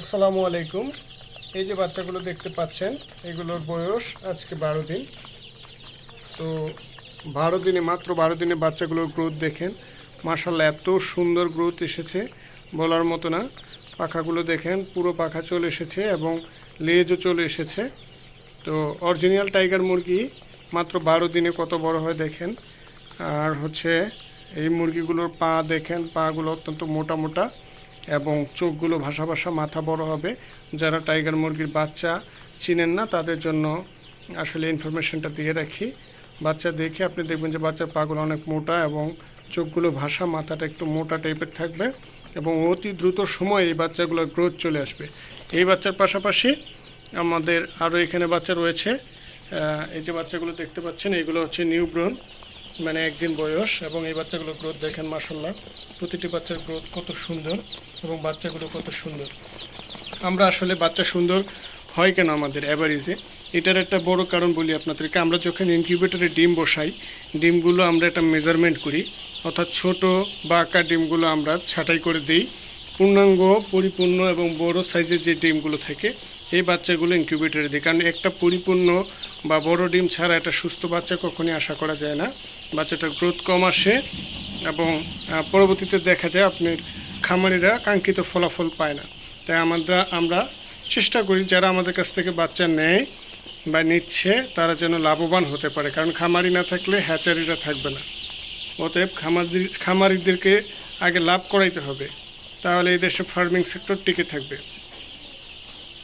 আসসালামু আলাইকুম। এই যে বাচ্চাগুলো দেখতে পাচ্ছেন, এগুলোর বয়স আজকে বারো দিন। তো বারো দিনে, মাত্র বারো দিনে বাচ্চাগুলোর গ্রোথ দেখেন। মার্শাল্লাহ এত সুন্দর গ্রোথ এসেছে, বলার মতো না। পাখাগুলো দেখেন, পুরো পাখা চলে এসেছে এবং লেজও চলে এসেছে। তো অরিজিনাল টাইগার মুরগি মাত্র বারো দিনে কত বড় হয় দেখেন। আর হচ্ছে এই মুরগিগুলোর পা দেখেন, পাগুলো অত্যন্ত মোটা মোটা। এবং চোখগুলো ভাসা ভাসা মাথা বড় হবে। যারা টাইগার মুরগির বাচ্চা চিনেন না, তাদের জন্য আসলে ইনফরমেশনটা দিয়ে রাখি। বাচ্চা দেখে আপনি দেখবেন যে বাচ্চার পাগুলো অনেক মোটা এবং চোখগুলো ভাসা মাথাটা একটু মোটা টাইপের থাকবে এবং অতি দ্রুত সময়ে এই বাচ্চাগুলোর গ্রোথ চলে আসবে। এই বাচ্চার পাশাপাশি আমাদের আরও এখানে বাচ্চা রয়েছে। এই যে বাচ্চাগুলো দেখতে পাচ্ছেন, এগুলো হচ্ছে নিউ ব্রন মানে একদিন বয়স এবং এই বাচ্চাগুলোর গ্রোথ দেখেন মাসাল্লাহ প্রতিটি বাচ্চার গ্রোথ কত সুন্দর এবং বাচ্চাগুলো কত সুন্দর। আমরা আসলে বাচ্চা সুন্দর হয় কেন আমাদের অ্যাভারেজে এটার একটা বড় কারণ বলি আপনাদেরকে। আমরা যখন ইনকিউবেটরে ডিম বসাই, ডিমগুলো আমরা একটা মেজারমেন্ট করি। অর্থাৎ ছোট বা আঁকা ডিমগুলো আমরা ছাঁটাই করে দিই। পূর্ণাঙ্গ, পরিপূর্ণ এবং বড় সাইজের যে ডিমগুলো থাকে, এই বাচ্চাগুলো ইনকিউবেটরে দিই। কারণ একটা পরিপূর্ণ বা বড় ডিম ছাড়া একটা সুস্থ বাচ্চা কখনই আশা করা যায় না। বাচ্চাটার গ্রোথ কম আসে এবং পরবর্তীতে দেখা যায় আপনার খামারিরা কাঙ্ক্ষিত ফলাফল পায় না। তাই আমরা আমরা চেষ্টা করি যারা আমাদের কাছ থেকে বাচ্চা নেয় বা নিচ্ছে, তারা যেন লাভবান হতে পারে। কারণ খামারি না থাকলে হ্যাচারিরা থাকবে না। অতএব খামারি খামারিদেরকে আগে লাভ করাইতে হবে। তাহলে এই দেশে ফার্মিং সেক্টর টিকে থাকবে।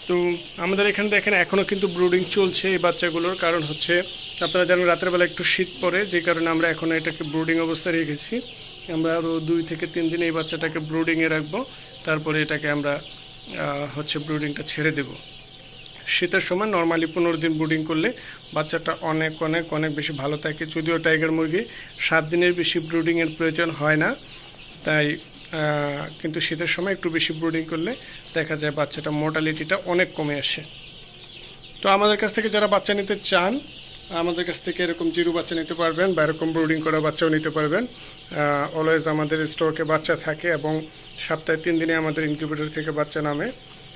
তো আমাদের এখানে দেখেন এখনও কিন্তু ব্রুডিং চলছে এই বাচ্চাগুলোর। কারণ হচ্ছে, আপনারা জানেন রাতের বেলা একটু শীত পড়ে, যে কারণে আমরা এখন এটাকে ব্রুডিং অবস্থায় রেখেছি। আমরা আরও দুই থেকে তিন দিন এই বাচ্চাটাকে ব্রুডিংয়ে রাখব। তারপরে এটাকে আমরা হচ্ছে ব্রুডিংটা ছেড়ে দেব। শীতের সময় নর্মালি পনেরো দিন ব্রুডিং করলে বাচ্চাটা অনেক অনেক অনেক বেশি ভালো থাকে। যদিও টাইগার মুরগি সাত দিনের বেশি ব্রুডিংয়ের প্রয়োজন হয় না, তাই কিন্তু শীতের সময় একটু বেশি ব্রুডিং করলে দেখা যায় বাচ্চাটা মোর্টালিটিটা অনেক কমে আসে। তো আমাদের কাছ থেকে যারা বাচ্চা নিতে চান, আমাদের কাছ থেকে এরকম জিরো বাচ্চা নিতে পারবেন বা এরকম ব্রুডিং করা বাচ্চাও নিতে পারবেন। অলওয়েজ আমাদের স্টোরকে বাচ্চা থাকে এবং সপ্তাহে তিন দিনে আমাদের ইনকিউবেটর থেকে বাচ্চা নামে।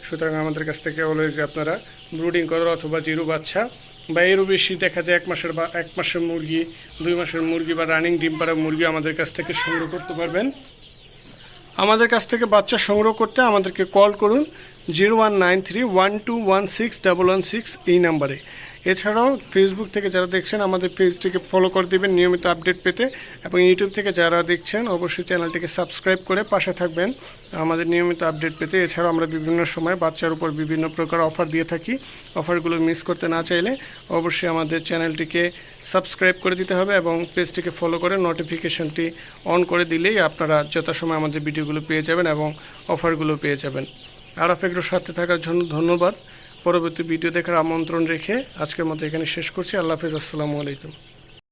সুতরাং আমাদের কাছ থেকে অলওয়েজ আপনারা ব্রুডিং করার অথবা জিরো বাচ্চা বা এরও বেশি দেখা যায় এক মাসের বা এক মাসের মুরগি, দুই মাসের মুরগি বা রানিং ডিম পাড়া মুরগি আমাদের কাছ থেকে সংগ্রহ করতে পারবেন। আমাদের কাছ থেকে বাচ্চা সংগ্রহ করতে আমাদেরকে কল করুন। Zero one nine three one two one six one six এই নাম্বারে। এছাড়াও ফেসবুক থেকে যারা দেখছেন, আমাদের পেজটিকে ফলো করে দেবেন নিয়মিত আপডেট পেতে। এবং ইউটিউব থেকে যারা দেখছেন, অবশ্যই চ্যানেলটিকে সাবস্ক্রাইব করে পাশে থাকবেন। আমাদের নিয়মিত আপডেট পেতে। এছাড়াও আমরা বিভিন্ন সময় বাচ্চার উপর বিভিন্ন প্রকার অফার দিয়ে থাকি। অফারগুলো মিস করতে না চাইলে অবশ্যই আমাদের চ্যানেলটিকে সাবস্ক্রাইব করে দিতে হবে এবং পেজটিকে ফলো করে নোটিফিকেশনটি অন করে দিলেই আপনারা যথাসময় আমাদের ভিডিওগুলো পেয়ে যাবেন এবং অফারগুলো পেয়ে যাবেন। আরাফ এগ্রোর সাথে থাকার জন্য ধন্যবাদ। পরবর্তী ভিডিও দেখার আমন্ত্রণ রেখে আজকের মতো এখানে শেষ করছি। আল্লাহ হাফিজ, আসসালামু আলাইকুম।